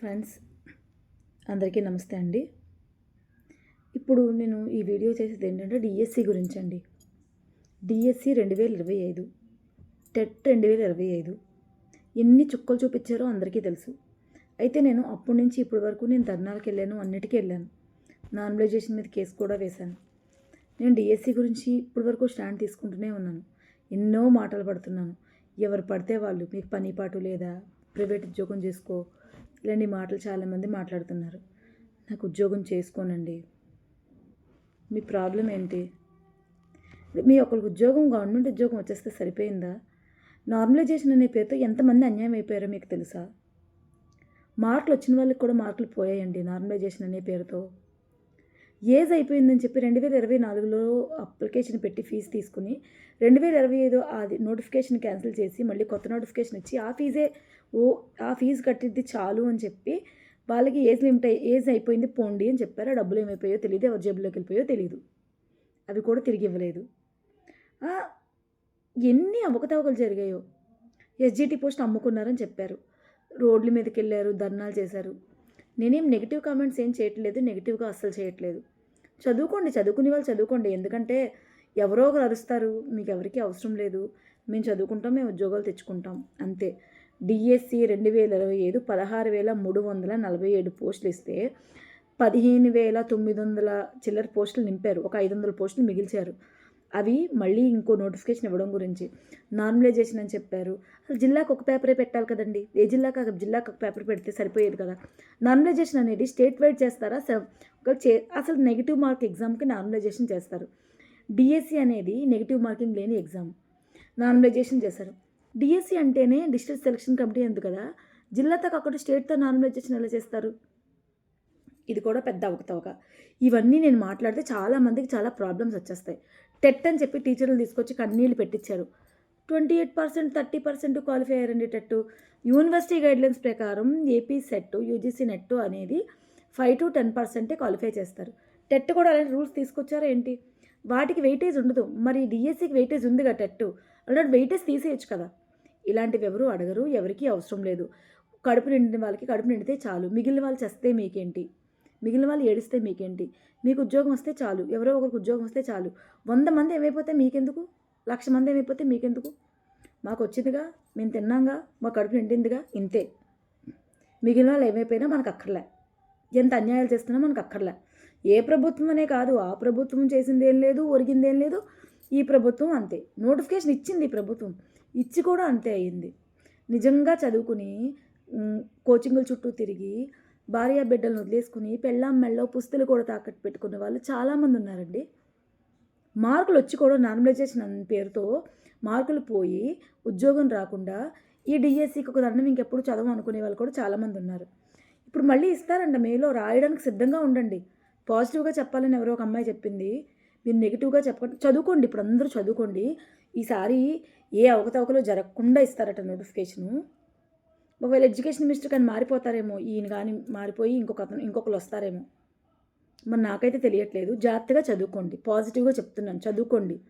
Friends అందరికీ నమస్తే అండి. ఇప్పుడు నేను ఈ వీడియో చేసేది ఏంటంటే డిఎస్సి గురించి అండి. డిఎస్సి రెండు వేల ఇరవై ఐదు టెట్ రెండు వేల ఇరవై ఐదు ఎన్ని చుక్కలు చూపించారో అందరికీ తెలుసు. అయితే నేను అప్పటి నుంచి ఇప్పటి వరకు నేను ధర్నాలకు వెళ్ళాను అన్నిటికీ వెళ్ళాను. నార్మలైజేషన్ మీద కేసు కూడా వేశాను. నేను డిఎస్సి గురించి ఇప్పటి వరకు స్టాండ్ తీసుకుంటూనే ఉన్నాను. ఎన్నో మాటలు పడుతున్నాను. ఎవరు పడితే వాళ్ళు మీకు పని పాటు లేదా ప్రైవేట్ ఉద్యోగం చేసుకో ఇలాంటి మాటలు చాలామంది మాట్లాడుతున్నారు. నాకు ఉద్యోగం చేసుకోనండి. మీ ప్రాబ్లం ఏంటి? మీ ఒకరికి ఉద్యోగం గవర్నమెంట్ ఉద్యోగం వచ్చేస్తే సరిపోయిందా? నార్మలైజేషన్ అనే పేరుతో ఎంతమంది అన్యాయం అయిపోయారో మీకు తెలుసా? మార్కులు వచ్చిన వాళ్ళకి కూడా మార్కులు పోయాయండి నార్మలైజేషన్ అనే పేరుతో. ఏజ్ అయిపోయిందని చెప్పి రెండు వేల ఇరవై నాలుగులో అప్లికేషన్ పెట్టి ఫీజు తీసుకుని రెండు వేల ఇరవై ఐదు అది నోటిఫికేషన్ క్యాన్సిల్ చేసి మళ్ళీ కొత్త నోటిఫికేషన్ ఇచ్చి ఆ ఫీజే ఓ ఆ ఫీజు కట్టిద్ది చాలు అని చెప్పి వాళ్ళకి ఏజ్ లిమిట్ అయ్యి ఏజ్ అయిపోయింది పోండి అని చెప్పారు. ఆ డబ్బులు ఏమైపోయో తెలియదు ఎవరి జేబులోకి వెళ్ళిపోయో తెలియదు అవి కూడా తిరిగి ఇవ్వలేదు. ఎన్ని అవకతవకలు జరిగాయో. ఎస్జిటి పోస్ట్ అమ్ముకున్నారని చెప్పారు. రోడ్ల మీదకి వెళ్ళారు ధర్నాలు చేశారు. నేనేం నెగిటివ్ కామెంట్స్ ఏం చేయట్లేదు నెగిటివ్గా అస్సలు చేయట్లేదు. చదువుకోండి చదువుకునే వాళ్ళు చదువుకోండి. ఎందుకంటే ఎవరో ఒకరు అరుస్తారు. మీకు ఎవరికి అవసరం లేదు. మేము చదువుకుంటాం మేము ఉద్యోగాలు తెచ్చుకుంటాం. అంతే. డిఎస్సి రెండు వేల ఇరవై ఐదు పదహారు వేల మూడు వందల నలభై ఏడు పోస్టులు ఇస్తే పదిహేను వేల తొమ్మిది వందల చిల్లర పోస్టులు నింపారు. ఒక ఐదు వందల పోస్టులు మిగిల్చారు. అవి మళ్ళీ ఇంకో నోటిఫికేషన్ ఇవ్వడం గురించి. నార్మలైజేషన్ అని చెప్పారు. అసలు జిల్లాకు ఒక పేపరే పెట్టాలి కదండి. ఏ జిల్లాకు జిల్లాకు ఒక పేపర్ పెడితే సరిపోయేది కదా. నార్మలైజేషన్ అనేది స్టేట్ వైడ్ చేస్తారా చే అసలు నెగిటివ్ మార్క్ ఎగ్జామ్కి నార్మలైజేషన్ చేస్తారు. డిఎస్సి అనేది నెగిటివ్ మార్కింగ్ లేని ఎగ్జామ్. నార్మలైజేషన్ చేశారు డిఎస్సి అంటేనే డిస్ట్రిక్ట్ సెలక్షన్ కమిటీ ఎందుకు కదా? జిల్లాతో కాకుండా స్టేట్తో నార్మలైజేషన్ ఎలా చేస్తారు? ఇది కూడా పెద్ద అవకతవక ఇవన్నీ నేను మాట్లాడితే చాలా మందికి చాలా ప్రాబ్లమ్స్ వచ్చేస్తాయి. టెట్ అని చెప్పి టీచర్లు తీసుకొచ్చి కన్నీళ్ళు పెట్టించారు twenty eight percent thirty percent qualify అయ్యారండి టెట్ యూనివర్సిటీ గైడ్లైన్స్ ప్రకారం ఏపీ సెట్ యూజీసీ నెట్ అనేది ఫైవ్ టు టెన్ పర్సెంటే క్వాలిఫై చేస్తారు. టెట్ కూడా అలాంటి రూల్స్ తీసుకొచ్చారా ఏంటి? వాటికి వెయిటేజ్ ఉండదు. మరి డిఎస్సికి వెయిటేజ్ ఉందిగా టెట్ అలాంటి వెయిటేజ్ తీసేయచ్చు కదా. ఇలాంటివి ఎవరు అడగరు ఎవరికీ అవసరం లేదు. కడుపు నిండిన వాళ్ళకి కడుపు నిండితే చాలు. మిగిలిన వాళ్ళు చేస్తే మీకేంటి? మిగిలిన వాళ్ళు ఏడిస్తే మీకేంటి? మీకు ఉద్యోగం వస్తే చాలు. ఎవరో ఒకరికి ఉద్యోగం వస్తే చాలు. వంద మంది ఏమైపోతే మీకెందుకు? లక్ష మంది ఏమైపోతే మీకెందుకు? మాకు వచ్చిందిగా మేము తిన్నాంగా మా కడుపు నిండిందిగా ఇంతే. మిగిలిన వాళ్ళు ఏమైపోయినా మనకు అక్కర్లే. ఎంత అన్యాయాలు చేస్తున్నా మనకు అక్కర్లే. ఏ ప్రభుత్వం అనే కాదు ఆ ప్రభుత్వం చేసింది ఏం లేదు ఒరిగింది ఏం లేదు. ఈ ప్రభుత్వం అంతే. నోటిఫికేషన్ ఇచ్చింది ఈ ప్రభుత్వం. ఇచ్చి కూడా అంతే అయింది. నిజంగా చదువుకుని కోచింగుల చుట్టూ తిరిగి భార్య బిడ్డలను వదిలేసుకుని పెళ్ళాం మెళ్ళో పుస్తలు కూడా తాకట్టు పెట్టుకునే వాళ్ళు చాలామంది ఉన్నారండి. మార్కులు వచ్చి కూడా నార్మలైజేషన్ అనే పేరుతో మార్కులు పోయి ఉద్యోగం రాకుండా ఈ డిఎస్సికి ఒక దండం ఇంకెప్పుడు చదవం అనుకునే వాళ్ళు కూడా చాలామంది ఉన్నారు. ఇప్పుడు మళ్ళీ ఇస్తారంట మేలో రాయడానికి సిద్ధంగా ఉండండి. పాజిటివ్గా చెప్పాలని ఎవరో ఒక అమ్మాయి చెప్పింది. మీరు నెగిటివ్గా చెప్పండి చదువుకోండి. ఇప్పుడు అందరూ చదువుకోండి. ఈసారి ఏ అవకతవకలు జరగకుండా ఇస్తారట నోటిఫికేషను. ఒకవేళ ఎడ్యుకేషన్ మినిస్టర్ కానీ మారిపోతారేమో ఈయన కానీ మారిపోయి ఇంకొక అతను ఇంకొకరు వస్తారేమో. మరి నాకైతే తెలియట్లేదు. జాగ్రత్తగా చదువుకోండి. పాజిటివ్గా చెప్తున్నాను. చదువుకోండి.